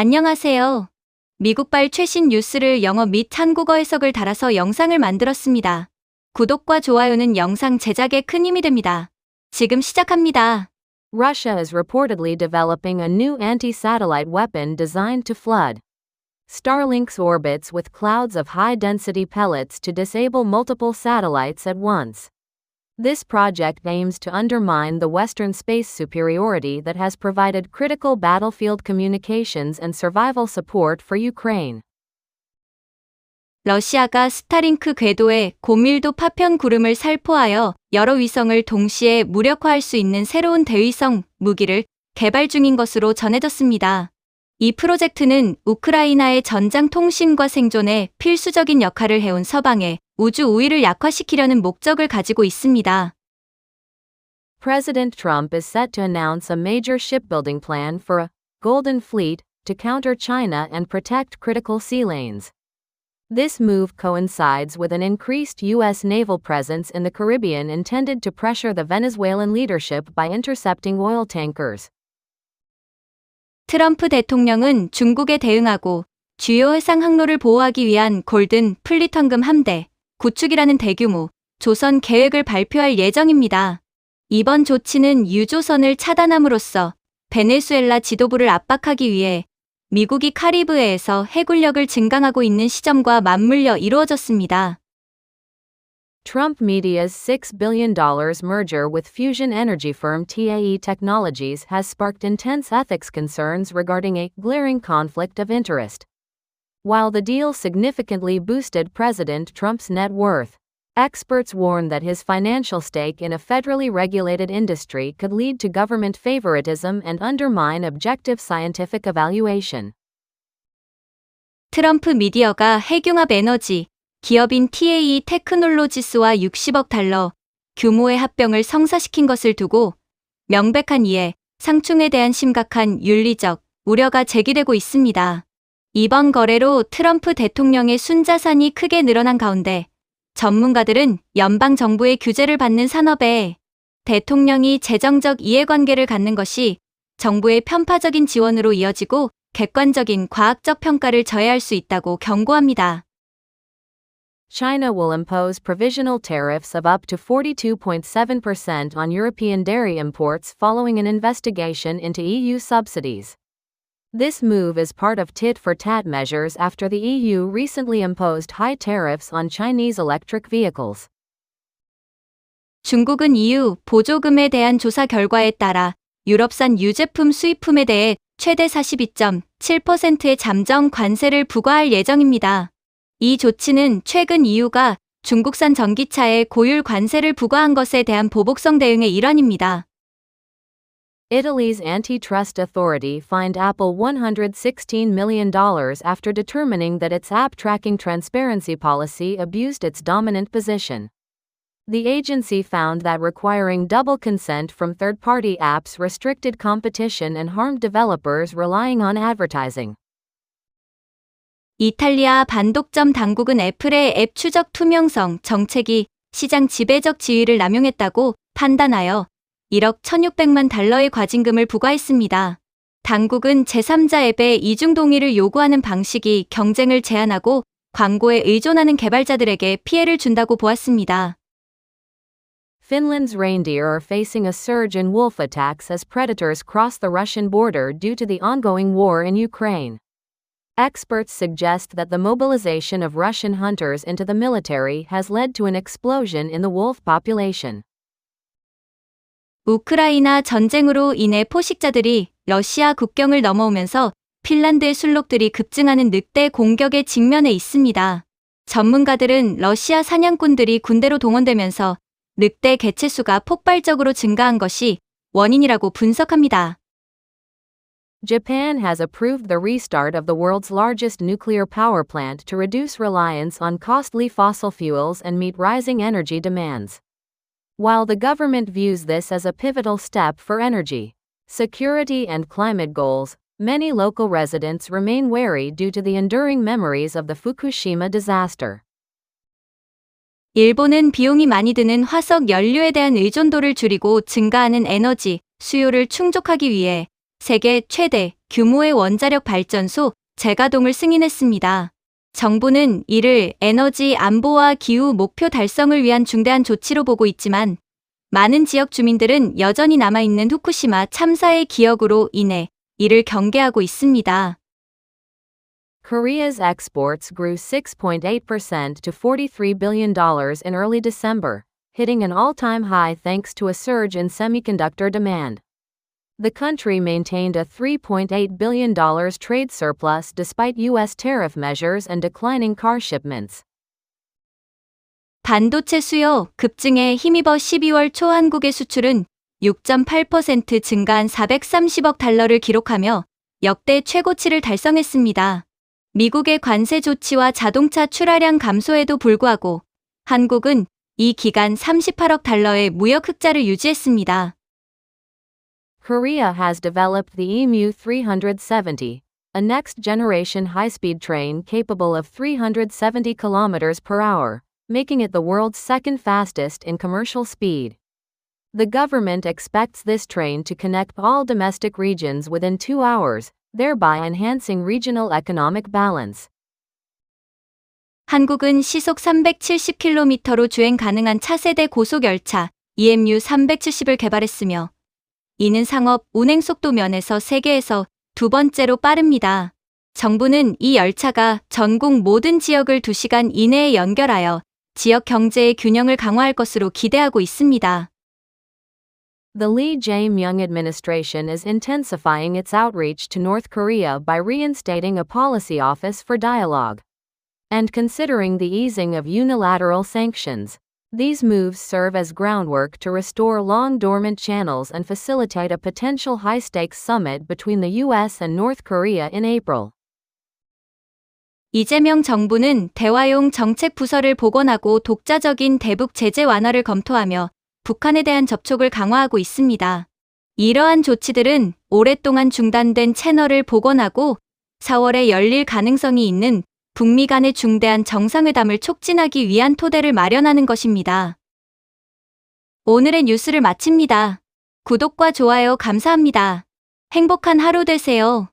안녕하세요. 미국발 최신 뉴스를 영어 및 한국어 해석을 달아서 영상을 만들었습니다. 구독과 좋아요는 영상 제작에 큰 힘이 됩니다. 지금 시작합니다. Russia is reportedly developing a new anti satellite weapon designed to flood Starlink's orbits with clouds of high density pellets to disable multiple satellites at once. This project aims to undermine the Western space superiority that has provided critical battlefield communications and survival support for Ukraine. 러시아가 스타링크 궤도에 고밀도 파편 구름을 살포하여 여러 위성을 동시에 무력화할 수 있는 새로운 대위성 무기를 개발 중인 것으로 전해졌습니다. 이 프로젝트는 우크라이나의 전장 통신과 생존에 필수적인 역할을 해온 서방의 우주 우위를 약화시키려는 목적을 가지고 있습니다. President Trump is set to announce a major shipbuilding plan for a Golden Fleet to counter China and protect critical sea lanes. This move coincides with an increased U.S. naval presence in the Caribbean intended to pressure the Venezuelan leadership by intercepting oil tankers. 트럼프 대통령은 중국에 대응하고 주요 해상 항로를 보호하기 위한 골든 플릿 황금 함대 구축이라는 대규모 조선 계획을 발표할 예정입니다. 이번 조치는 유조선을 차단함으로써 베네수엘라 지도부를 압박하기 위해 미국이 카리브해에서 해군력을 증강하고 있는 시점과 맞물려 이루어졌습니다. Trump Media's $6 billion merger with fusion energy firm TAE Technologies has sparked intense ethics concerns regarding a glaring conflict of interest. While the deal significantly boosted President Trump's net worth, experts warn that his financial stake in a federally regulated industry could lead to government favoritism and undermine objective scientific evaluation. 트럼프 미디어가 핵융합 에너지 기업인 TA 테크놀로지스와 60억 달러 규모의 합병을 성사시킨 것을 두고 명백한 이해, 상충에 대한 심각한 윤리적 우려가 제기되고 있습니다. 이번 거래로 트럼프 대통령의 순자산이 크게 늘어난 가운데 전문가들은 연방 정부의 규제를 받는 산업에 대통령이 재정적 이해관계를 갖는 것이 정부의 편파적인 지원으로 이어지고 객관적인 과학적 평가를 저해할 수 있다고 경고합니다. China will impose provisional tariffs of up to 42.7% on European dairy imports following an investigation into EU subsidies. This move is part of tit for tat measures after the EU recently imposed high tariffs on Chinese electric vehicles. 중국은 EU 보조금에 대한 조사 결과에 따라 유럽산 유제품 수입품에 대해 최대 42.7%의 잠정 관세를 부과할 예정입니다. 이 조치는 최근 EU가 중국산 전기차에 고율 관세를 부과한 것에 대한 보복성 대응의 일환입니다. Italy's antitrust authority fined Apple $116 million after determining that its app tracking transparency policy abused its dominant position. The agency found that requiring double consent from third party apps restricted competition and harmed developers relying on advertising. 이탈리아 반독점 당국은 애플의 앱 추적 투명성 정책이 시장 지배적 지위를 남용했다고 판단하여 1억 1,600만 달러의 과징금을 부과했습니다. 당국은 제3자 앱의 이중 동의를 요구하는 방식이 경쟁을 제한하고 광고에 의존하는 개발자들에게 피해를 준다고 보았습니다. Finland's reindeer are facing a surge in wolf attacks as predators cross the Russian border due to the ongoing war in Ukraine. Experts suggest that the mobilization of Russian hunters into the military has led to an explosion in the wolf population. 우크라이나 전쟁으로 인해 포식자들이 러시아 국경을 넘어오면서 핀란드의 술록들이 급증하는 늑대 공격에 직면해 있습니다. 전문가들은 러시아 사냥꾼들이 군대로 동원되면서 늑대 개체수가 폭발적으로 증가한 것이 원인이라고 분석합니다. Japan has approved the restart of the world's largest nuclear power plant to reduce reliance on costly fossil fuels and meet rising energy demands. While the government views this as a pivotal step for energy security and climate goals, many local residents remain wary due to the enduring memories of the Fukushima disaster. 일본은 비용이 많이 드는 화석 연료에 대한 의존도를 줄이고 증가하는 에너지 수요를 충족하기 위해 세계 최대 규모의 원자력 발전소 재가동을 승인했습니다. 정부는 이를 에너지 안보와 기후 목표 달성을 위한 중대한 조치로 보고 있지만 많은 지역 주민들은 여전히 남아있는 후쿠시마 참사의 기억으로 인해 이를 경계하고 있습니다. Korea's exports grew 6.8% to $43 billion in early December, hitting an all time high thanks to a surge in semiconductor demand. The country maintained a $3.8 billion trade surplus despite U.S. tariff measures and declining car shipments. 반도체 수요 급증에 힘입어 12월 초 한국의 수출은 6.8% 증가한 430억 달러를 기록하며 역대 최고치를 달성했습니다. 미국의 관세 조치와 자동차 출하량 감소에도 불구하고 한국은 이 기간 38억 달러의 무역 흑자를 유지했습니다. Korea has developed the EMU 370, a next generation high speed train capable of 370 kilometers per hour, making it the world's second fastest in commercial speed. The government expects this train to connect all domestic regions within two hours, thereby enhancing regional economic balance. 한국은 시속 370km로 주행 가능한 차세대 고속열차 EMU 370을 개발했으며 이는 상업 운행 속도 면에서 세계에서 두 번째로 빠릅니다. 정부는 이 열차가 전국 모든 지역을 2시간 이내에 연결하여 지역 경제의 균형을 강화할 것으로 기대하고 있습니다. The Lee Jae-myung administration is intensifying its outreach to North Korea by reinstating a policy office for dialogue and considering the easing of unilateral sanctions. These moves serve as groundwork to restore long dormant channels and facilitate a potential high stakes summit between the US and North Korea in April. 이재명 정부는 대화용 정책 부서를 복원하고 독자적인 대북 제재 완화를 검토하며 북한에 대한 접촉을 강화하고 있습니다. 이러한 조치들은 오랫동안 중단된 채널을 복원하고 4월에 열릴 가능성이 있는 북미 간의 중대한 정상회담을 촉진하기 위한 토대를 마련하는 것입니다. 오늘의 뉴스를 마칩니다. 구독과 좋아요 감사합니다. 행복한 하루 되세요.